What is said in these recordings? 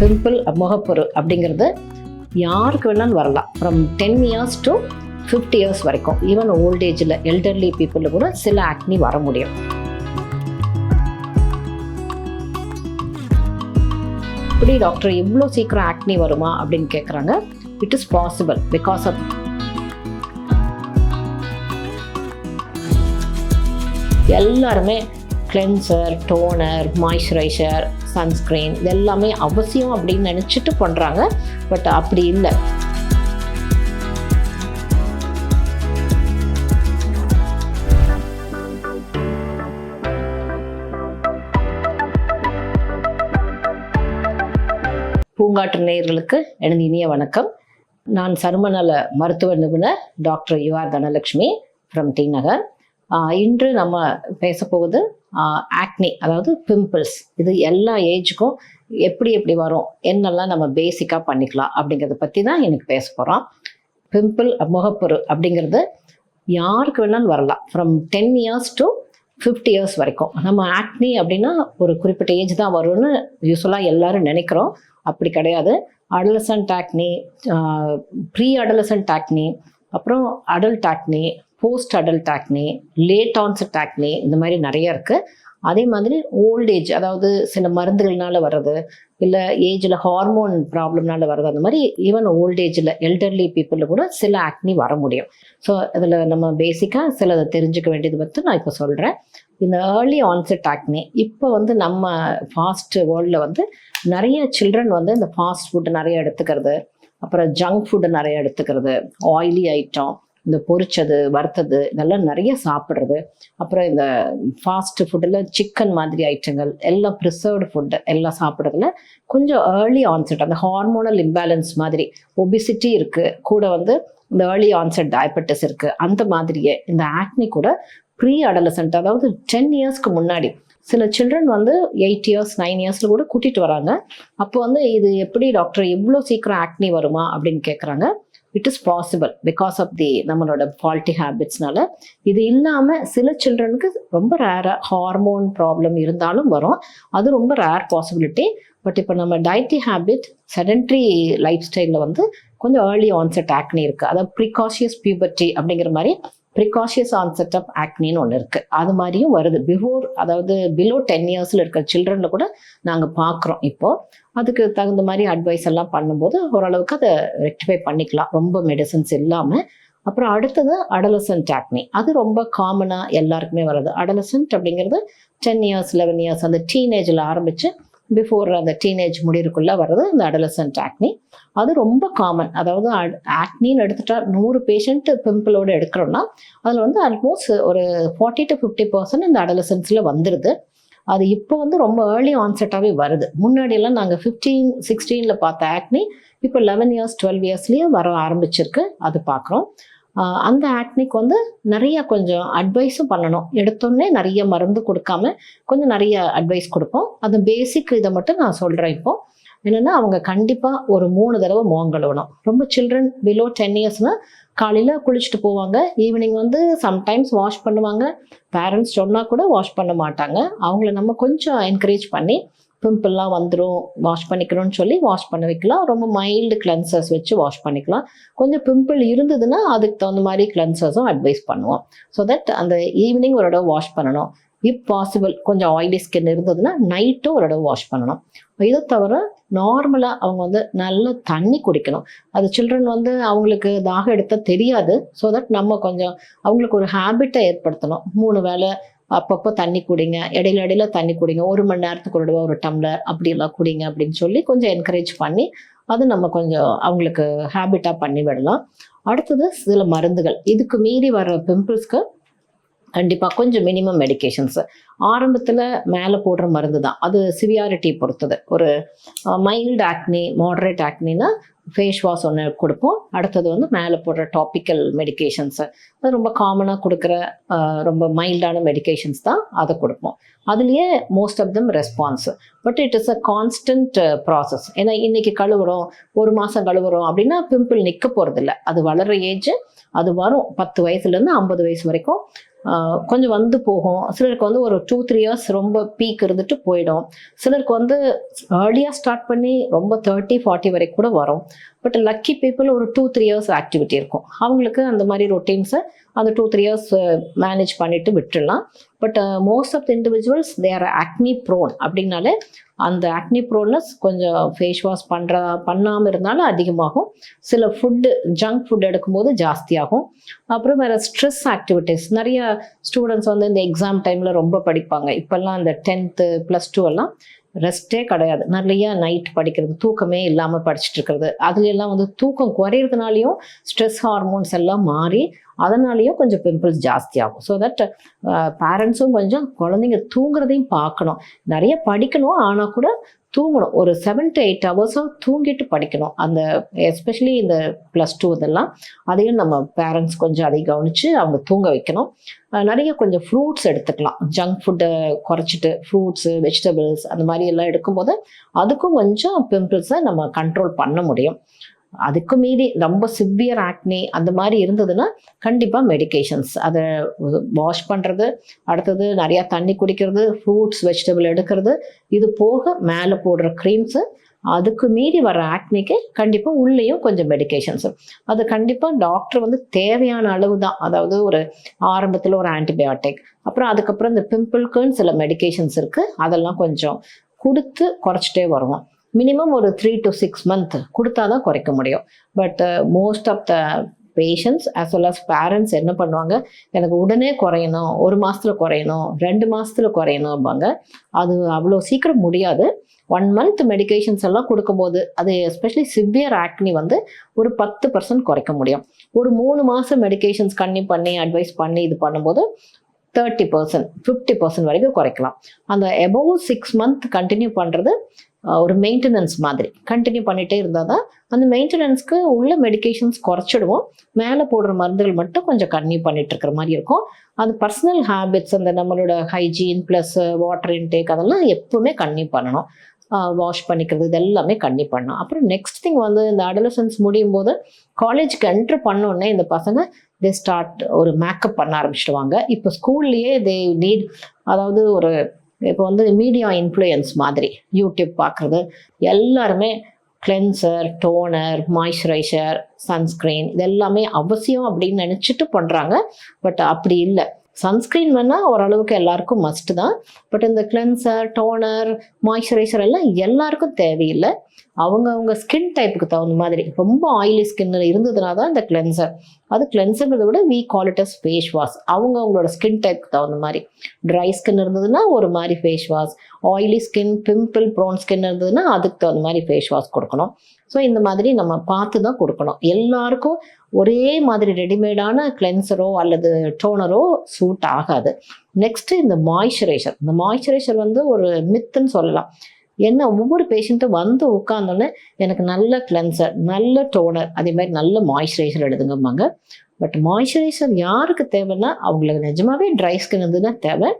Pimple முகப்பொரு அப்படிங்கிறது யாருக்கு வேணாலும் வரலாம். From ten years to fifty years வரைக்கும். ஈவன் ஓல்டேஜில் எல்டர்லி பீப்புளில் கூட சில ஆக்னி வர முடியும். இப்படி டாக்டர் இவ்வளோ சீக்கிரம் ஆக்னி வருமா அப்படின்னு கேட்குறாங்க it is possible because of எல்லாருமே கிளென்சர் டோனர் மாய்ஸ்சரைசர் சன்ஸ்க்ரீன் இது எல்லாமே அவசியம் அப்படின்னு நினச்சிட்டு பண்ணுறாங்க பட் அப்படி இல்லை. பூங்காற்று நேயர்களுக்கு எனது இனிய வணக்கம். நான் சருமநல மருத்துவ நிபுணர் doctor U R Dhanalakshmi from T Nagar. இன்று நம்ம பேச ஆக்னி அதாவது பிம்பிள்ஸ் இது எல்லா ஏஜுக்கும் எப்படி எப்படி வரும் என்னெல்லாம் நம்ம பேசிக்காக பண்ணிக்கலாம் அப்படிங்கிறத பற்றி தான் எனக்கு பேச போகிறோம் பிம்பிள் முகப்பொரு அப்படிங்கிறது யாருக்கு வேணாலும் வரலாம். From ten years to fifty years வரைக்கும். நம்ம ஆக்னி அப்படின்னா ஒரு குறிப்பிட்ட ஏஜ் தான் வரும்னு யூஸ்வலாக எல்லாரும் நினைக்கிறோம். அப்படி கிடையாது. Adolescent acne pre adolescent acne அப்புறம் adult acne post adult acne late onset acne இந்த மாதிரி நிறைய இருக்குது அதே மாதிரி ஓல்ட் ஏஜ் அதாவது சில மருந்துகள்னால வர்றது இல்லை ஏஜில் ஹார்மோன் ப்ராப்ளம்னால வர்றது அந்த மாதிரி ஈவன் ஓல்ட் ஏஜில் எல்டர்லி பீப்புளில் கூட சில ஆக்னி வர முடியும். ஸோ இதில் நம்ம பேசிக்காக சிலதை தெரிஞ்சுக்க வேண்டியது பற்றி நான் இப்போ சொல்கிறேன் இந்த ஏர்லி ஆன்செட் ஆக்னி இப்போ வந்து நம்ம ஃபாஸ்ட் வேர்ல்டில் வந்து நிறைய சில்ட்ரன் வந்து இந்த ஃபாஸ்ட் ஃபுட்டு நிறைய எடுத்துக்கிறது. அப்புறம் ஜங்க் ஃபுட்டு நிறைய எடுத்துக்கிறது. ஆயிலி ஐட்டம் இந்த பொரிச்சது வறுத்தது இதெல்லாம் நிறைய சாப்பிட்றது. அப்புறம் இந்த ஃபாஸ்ட் ஃபுட்டில் சிக்கன் மாதிரி ஐட்டங்கள் எல்லாம் ப்ரிசர்வ்டு ஃபுட்டு எல்லாம் சாப்பிட்றதுல கொஞ்சம் ஏர்லி ஆன்செட் அந்த ஹார்மோனல் இம்பேலன்ஸ் மாதிரி ஒபிசிட்டி இருக்குது கூட வந்து இந்த ஏர்லி ஆன்செட் டயபெட்டிஸ் இருக்குது அந்த மாதிரியே இந்த ஆக்னி கூட ப்ரீ அடலசன்ட் அதாவது டென் இயர்ஸ்க்கு முன்னாடி சில சில்ட்ரன் வந்து எயிட் இயர்ஸ் நைன் இயர்ஸில் கூட கூட்டிகிட்டு வராங்க. அப்போ வந்து இது எப்படி டாக்டர் எவ்வளோ சீக்கிரம் ஆக்னி வருமா அப்படின்னு கேட்குறாங்க it is possible because of the நம்மளோட ஃபால்ட்டி ஹேபிட்ஸ்னால இது இல்லாமல் சில சில்ட்ரனுக்கு ரொம்ப ரேராக ஹார்மோன் ப்ராப்ளம் இருந்தாலும் வரும். அது ரொம்ப ரேர் பாசிபிலிட்டி பட் இப்போ நம்ம டயட்டி ஹேபிட் செடன்ட்ரி லைஃப் ஸ்டைலில் வந்து கொஞ்சம் ஏர்லி ஆன்செட் ஆக்னி இருக்குது அதாவது ப்ரிகாஷியஸ் பியூபர்ட்டி அப்படிங்கிற மாதிரி ப்ரிகாஷியஸ் ஆன்செட் ஆஃப் ஆக்னின்னு ஒன்று இருக்குது அது மாதிரியும் வருது. பிஃபோர் அதாவது பிலோ டென் இயர்ஸில் இருக்கிற சில்ட்ரனில் கூட நாங்கள் பார்க்குறோம் இப்போது அதுக்கு தகுந்த மாதிரி அட்வைஸ் எல்லாம் பண்ணும்போது ஓரளவுக்கு அதை ரெக்டிஃபை பண்ணிக்கலாம். ரொம்ப மெடிசன்ஸ் இல்லாமல் அப்புறம் அடுத்தது அடலசன்ட் ஆக்னி அது ரொம்ப காமனாக எல்லாருக்குமே வருது அடலசன்ட் அப்படிங்கிறது டென் இயர்ஸ் லெவன் இயர்ஸ் அந்த டீனேஜில் ஆரம்பித்து பிஃபோர் அந்த டீனேஜ் முடிவுக்குள்ளே வர்றது இந்த அடலசன்ட் ஆக்னி அது ரொம்ப காமன் அதாவது ஆக்னின்னு எடுத்துட்டா நூறு பேஷண்ட் பிம்பிளோடு எடுக்கிறோன்னா அதில் வந்து ஆல்மோஸ்ட் ஒரு ஃபார்ட்டி டு ஃபிஃப்டி பர்சன்ட் இந்த அடலசன்ஸில் வந்துடுது அது இப்போ வந்து ரொம்ப ஏர்லி ஆன்செட்டாகவே வருது. முன்னாடியெல்லாம் நாங்கள் ஃபிஃப்டீன் சிக்ஸ்டீனில் பார்த்த ஆக்னி இப்போ லெவன் இயர்ஸ் டுவெல் இயர்ஸ்லேயே வர ஆரம்பிச்சிருக்கு. அது பார்க்குறோம். அந்த ஆக்னிக்கு வந்து நிறைய கொஞ்சம் அட்வைஸும் பண்ணணும். எடுத்தோடனே நிறைய மருந்து கொடுக்காம கொஞ்சம் நிறைய அட்வைஸ் கொடுப்போம். அது பேசிக் இதை மட்டும் நான் சொல்கிறேன் இப்போ. என்னென்னா அவங்க கண்டிப்பாக ஒரு மூணு தடவை முகம் கழுவணும். ரொம்ப சில்ட்ரன் பிலோ டென் இயர்ஸ்னால் காலையில் குளிச்சுட்டு போவாங்க. ஈவினிங் வந்து சம்டைம்ஸ் வாஷ் பண்ணுவாங்க. பேரண்ட்ஸ் சொன்னால் கூட வாஷ் பண்ண மாட்டாங்க. அவங்கள நம்ம கொஞ்சம் என்கரேஜ் பண்ணி பிம்பிள்லாம் வந்துடும் வாஷ் பண்ணிக்கணும்னு சொல்லி வாஷ் பண்ண வைக்கலாம். ரொம்ப மைல்டு கிளென்சர்ஸ் வச்சு வாஷ் பண்ணிக்கலாம். கொஞ்சம் பிம்பிள் இருந்ததுன்னா அதுக்கு தகுந்த மாதிரி கிளென்சர்ஸும் அட்வைஸ் பண்ணுவோம். ஸோ தட் அந்த ஈவினிங் ஒரு தடவை வாஷ் பண்ணணும். இப் பாசிபிள் கொஞ்சம் ஆயிலி ஸ்கின் இருந்ததுன்னா நைட்டும் ஒரு தடவை வாஷ் பண்ணணும். இதை தவிர நார்மலாக அவங்க வந்து நல்ல தண்ணி குடிக்கணும். அது சில்ட்ரன் வந்து அவங்களுக்கு தாகம் எடுத்தால் தெரியாது. ஸோ தட் நம்ம கொஞ்சம் அவங்களுக்கு ஒரு ஹேபிட்டை ஏற்படுத்தணும். மூணு வேளை அப்பப்போ தண்ணி குடிங்க இடையில இடையில தண்ணி குடிங்க ஒரு மணி நேரத்துக்கு ஒரு ஒரு டம்ளர் அப்படியெல்லாம் குடிங்க அப்படின்னு சொல்லி கொஞ்சம் என்கரேஜ் பண்ணி அது நம்ம கொஞ்சம் அவங்களுக்கு ஹேபிட்டாக பண்ணி விடலாம். அடுத்தது சில மருந்துகள். இதுக்கு மீறி வர பிம்பிள்ஸ்க்கு கண்டிப்பாக கொஞ்சம் மினிமம் மெடிகேஷன்ஸு ஆரம்பத்தில் மேலே போடுற மருந்து தான் அது சிவியாரிட்டி பொறுத்தது. ஒரு மைல்டு ஆக்னி மாடரேட் ஆக்னின்னா ஃபேஸ் வாஷ் ஒன்று கொடுப்போம். அடுத்தது வந்து மேலே போடுற டாப்பிக்கல் மெடிக்கேஷன்ஸு அது ரொம்ப காமனாக கொடுக்குற ரொம்ப மைல்டான மெடிக்கேஷன்ஸ் தான் அதை கொடுப்போம். அதுலேயே most of them response but it is a constant process ஏன்னா இன்னைக்கு கழுவுறோம் ஒரு மாதம் கழுவுறோம் அப்படின்னா பிம்பிள் நிற்க போகிறதில்ல அது வளர்கிற ஏஜ் அது வரும். பத்து வயசுலேருந்து ஐம்பது வயசு வரைக்கும் கொஞ்சம் வந்து போகும். சிலருக்கு வந்து ஒரு டூ த்ரீ இயர்ஸ் ரொம்ப பீக் இருந்துட்டு போயிடும். சிலருக்கு வந்து ஏர்லியாக ஸ்டார்ட் பண்ணி ரொம்ப தேர்ட்டி ஃபார்ட்டி வரைக்கும் கூட வரும். பட் லக்கி பீப்புள் ஒரு டூ த்ரீ இயர்ஸ் ஆக்டிவிட்டி இருக்கும். அவங்களுக்கு அந்த மாதிரி ரொட்டீன்ஸை அந்த டூ த்ரீ இயர்ஸ் மேனேஜ் பண்ணிட்டு விட்டுடலாம். But most of the individuals there acne prone அப்படின்னாலே அந்த ஆக்னி ப்ரோன்னஸ் கொஞ்சம் ஃபேஸ் வாஷ் பண்ணுற பண்ணாமல் இருந்தாலும் அதிகமாகும். சில ஃபுட்டு ஜங்க் ஃபுட் எடுக்கும்போது ஜாஸ்தியாகும். அப்புறம் வேறு ஸ்ட்ரெஸ் ஆக்டிவிட்டீஸ் நிறைய ஸ்டூடெண்ட்ஸ் வந்து இந்த எக்ஸாம் டைமில் ரொம்ப படிப்பாங்க. இப்போல்லாம் அந்த டென்த்து ப்ளஸ் டூ எல்லாம் ரெஸ்ட்டே கிடையாது. நிறைய நைட் படிக்கிறது தூக்கமே இல்லாமல் படிச்சுட்டு இருக்கிறது. அதுல எல்லாம் வந்து தூக்கம் குறையிறதுனாலையும் ஸ்ட்ரெஸ் ஹார்மோன்ஸ் எல்லாம் மாறி அதனாலேயும் கொஞ்சம் பிம்பிள்ஸ் ஜாஸ்தியாகும். ஸோ தட் பேரண்ட்ஸும் கொஞ்சம் குழந்தைங்க தூங்குறதையும் பார்க்கணும். நிறைய படிக்கணும் ஆனால் கூட தூங்கணும். ஒரு செவன் டு எயிட் ஹவர்ஸாக தூங்கிட்டு படிக்கணும். அந்த எஸ்பெஷலி இந்த ப்ளஸ் டூ இதெல்லாம் அதையும் நம்ம பேரண்ட்ஸ் கொஞ்சம் அதை கவனித்து அவங்க தூங்க வைக்கணும். நிறைய கொஞ்சம் ஃப்ரூட்ஸ் எடுத்துக்கலாம். ஜங்க் ஃபுட்டை குறைச்சிட்டு ஃப்ரூட்ஸு வெஜிடபிள்ஸ் அந்த மாதிரி எல்லாம் எடுக்கும்போது அதுக்கும் கொஞ்சம் பிம்பிள்ஸை நம்ம கண்ட்ரோல் பண்ண முடியும். அதுக்கு மீறி ரொம்ப சிவியர் ஆக்னி அந்த மாதிரி இருந்ததுன்னா கண்டிப்பாக மெடிக்கேஷன்ஸ் அதை வாஷ் பண்ணுறது அடுத்தது நிறையா தண்ணி குடிக்கிறது ஃப்ரூட்ஸ் வெஜிடபிள் எடுக்கிறது இது போக மேலே போடுற க்ரீம்ஸு அதுக்கு மீறி வர ஆக்னிக்கு கண்டிப்பாக உள்ளேயும் கொஞ்சம் மெடிக்கேஷன்ஸ் அது கண்டிப்பாக டாக்டர் வந்து தேவையான அளவு தான் அதாவது ஒரு ஆரம்பத்தில் ஒரு ஆன்டிபயோட்டிக் அப்புறம் அதுக்கப்புறம் இந்த பிம்பிள்க்குன்னு சில மெடிகேஷன்ஸ் இருக்குது அதெல்லாம் கொஞ்சம் கொடுத்து குறைச்சிட்டே வருவோம். மினிமம் ஒரு த்ரீ டு சிக்ஸ் மந்த் கொடுத்தா தான் குறைக்க முடியும். But most of the patients as well as parents என்ன பண்ணுவாங்க? எனக்கு உடனே குறையணும் ஒரு மாதத்தில் குறையணும் ரெண்டு மாதத்தில் குறையணும் அப்படிம்பாங்க அது அவ்வளோ சீக்கிரம் முடியாது. ஒன் மந்த் மெடிக்கேஷன்ஸ் எல்லாம் கொடுக்கும்போது அது எஸ்பெஷலி சிவியர் ஆக்னி வந்து ஒரு பத்து பர்சன்ட் குறைக்க முடியும். ஒரு மூணு மாதம் மெடிகேஷன்ஸ் கண்ணி பண்ணி அட்வைஸ் பண்ணி இது பண்ணும்போது தேர்ட்டி பர்சன்ட் ஃபிஃப்டி பர்சன்ட் வரைக்கும் குறைக்கலாம். அந்த எபோவ் சிக்ஸ் மந்த் கண்டினியூ பண்ணுறது ஒரு மெயின்டெனன்ஸ் மாதிரி. கண்டினியூ பண்ணிகிட்டே இருந்தால் தான் அந்த மெயின்டெனன்ஸ்க்கு உள்ள மெடிகேஷன்ஸ் குறைச்சிடுவோம். மேலே போடுற மருந்துகள் மட்டும் கொஞ்சம் கன்டினியூ பண்ணிட்டு இருக்கிற மாதிரி இருக்கும். அது பர்சனல் ஹேபிட்ஸ் அந்த நம்மளோட ஹைஜீன் ப்ளஸ் வாட்டர் இன்டேக் அதெல்லாம் எப்பவுமே கன்டினியூ பண்ணணும். வாஷ் பண்ணிக்கிறது இது எல்லாமே கண்ணி பண்ணணும். அப்புறம் நெக்ஸ்ட் திங் வந்து இந்த அடலசன்ஸ் முடியும் போது காலேஜுக்கு என்ட்ரு பண்ணோடனே இந்த பசங்க தே ஸ்டார்ட் ஒரு மேக்கப் பண்ண ஆரம்பிச்சிடுவாங்க. இப்போ ஸ்கூல்லையே தே நீட் அதாவது ஒரு இப்போ வந்து மீடியா இன்ஃப்ளூயன்ஸ் மாதிரி யூடியூப் பார்க்குறது எல்லாருமே கிளென்சர் டோனர் மாய்ஸ்சரைசர் சன்ஸ்க்ரீன் இது எல்லாமே அவசியம் அப்படின்னு நினச்சிட்டு பண்ணுறாங்க பட் அப்படி இல்லை. சன்ஸ்க்ரீன் வேணால் ஓரளவுக்கு எல்லாருக்கும் மஸ்ட் தான். பட் இந்த கிளென்சர் டோனர் மாய்ஸ்சரைசர் எல்லாம் எல்லாருக்கும் தேவையில்லை. அவங்க அவங்க ஸ்கின் டைப்புக்கு தகுந்த மாதிரி. ரொம்ப ஆயிலி ஸ்கின் இருந்ததுனா தான் இந்த கிளென்சர் அது கிளென்சர்ங்கிறத விட வீ குவாலிட்டஸ் ஃபேஸ் வாஷ் அவங்க அவங்களோட ஸ்கின் டைப்புக்கு தகுந்த மாதிரி. ட்ரை ஸ்கின் இருந்ததுன்னா ஒரு மாதிரி face wash oily skin pimple prone skin இருந்ததுன்னா அதுக்கு தகுந்த மாதிரி ஃபேஸ் வாஷ் கொடுக்கணும். ஸோ இந்த மாதிரி நம்ம பார்த்து தான் கொடுக்கணும். எல்லாருக்கும் ஒரே மாதிரி ரெடிமேடான கிளென்சரோ அல்லது டோனரோ சூட் ஆகாது. நெக்ஸ்ட் இந்த மாய்ஸ்சரைசர் இந்த மாய்ஸ்சரைசர் வந்து ஒரு மித்துன்னு சொல்லலாம். என்ன ஒவ்வொரு பேஷண்ட்டும் வந்து உட்காந்தோன்னே எனக்கு நல்ல கிளென்சர் நல்ல டோனர் அதே மாதிரி நல்ல மாய்ஸ்சரைசர் எடுத்துங்கம்பாங்க பட் மாய்ஸ்சரைசர் யாருக்கு தேவைன்னா அவங்களுக்கு நிஜமாவே ட்ரை ஸ்கின் இருந்ததுன்னா தேவை.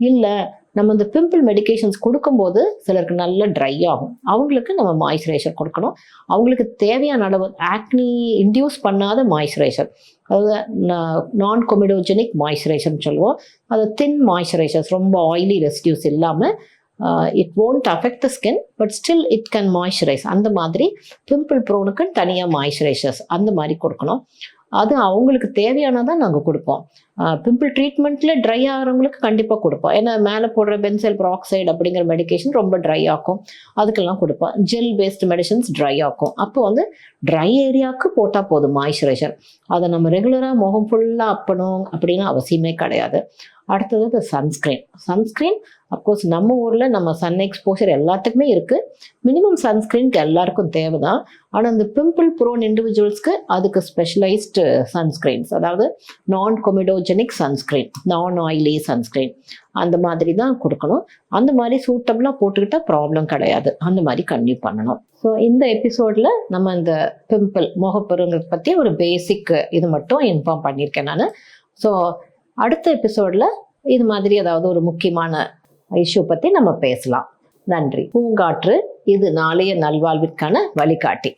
இல்லை நம்ம இந்த பிம்பிள் மெடிக்கேஷன்ஸ் கொடுக்கும்போது சிலருக்கு நல்ல ட்ரை ஆகும். அவங்களுக்கு நம்ம மாய்ஸ்சரைசர் கொடுக்கணும். அவங்களுக்கு தேவையான அளவு ஆக்னி இன்டியூஸ் பண்ணாத மாய்ஸ்சரைசர் அதாவது நான் கொமிடோஜெனிக் மாய்ஸ்சரைசர்னு சொல்லுவோம். அது தின் மாய்ஸ்சரைசர்ஸ் ரொம்ப ஆயிலி ரெசிடியூஸ் இல்லாமல் it won't affect the skin but still it can moisturise அந்த மாதிரி பிம்பிள் ப்ரோனுக்குன்னு தனியாக மாய்ஸ்சரைசர்ஸ் அந்த மாதிரி கொடுக்கணும். அது அவங்களுக்கு தேவையானதான் நாங்கள் கொடுப்போம். Uh, பிம்பிள் ட்ரீட்மெண்ட்ல ட்ரை ஆகிறவங்களுக்கு கண்டிப்பாக கொடுப்போம். ஏன்னா மேலே போடுற பென்சைல் ப்ராக்சைடு அப்படிங்கிற மெடிகேஷன் ரொம்ப ட்ரை ஆக்கும். அதுக்கெல்லாம் கொடுப்போம். ஜெல் பேஸ்டு மெடிசன்ஸ் ட்ரை ஆக்கும். அப்போ வந்து ட்ரை ஏரியாவுக்கு போட்டால் போதும் மாய்ஸ்சரைசர் அதை நம்ம ரெகுலராக முகம் ஃபுல்லாக அப்பணும் அப்படின்னு அவசியமே கிடையாது. அடுத்தது இந்த சன்ஸ்க்ரீன் சன்ஸ்க்ரீன் அப்கோர்ஸ் நம்ம ஊரில் நம்ம சன் எக்ஸ்போஷர் எல்லாத்துக்குமே இருக்குது மினிமம் சன்ஸ்க்ரீனுக்கு எல்லாருக்கும் தேவை தான் ஆனால் இந்த பிம்பிள் ப்ரோன் இண்டிவிஜுவல்ஸ்க்கு அதுக்கு ஸ்பெஷலைஸ்டு சன்ஸ்க்ரீன்ஸ் அதாவது non comedogenic sunscreen non oily sunscreen அந்த மாதிரி தான் கொடுக்கணும். அந்த மாதிரி சூட்டபுளாக போட்டுக்கிட்டால் ப்ராப்ளம் கிடையாது. அந்த மாதிரி கன்டினியூ பண்ணணும். ஸோ இந்த எபிசோடில் நம்ம இந்த பிம்பிள் முகப்பருங்கிறத பற்றி ஒரு பேசிக் இது மட்டும் இன்ஃபார்ம் பண்ணியிருக்கேன் நான். ஸோ அடுத்த எபிசோடில் இது மாதிரி ஏதாவது ஒரு முக்கியமான இஷ்யூ பற்றி நம்ம பேசலாம். நன்றி. பூங்காற்று இது நாளைய நல்வாழ்விற்கான வழிகாட்டி.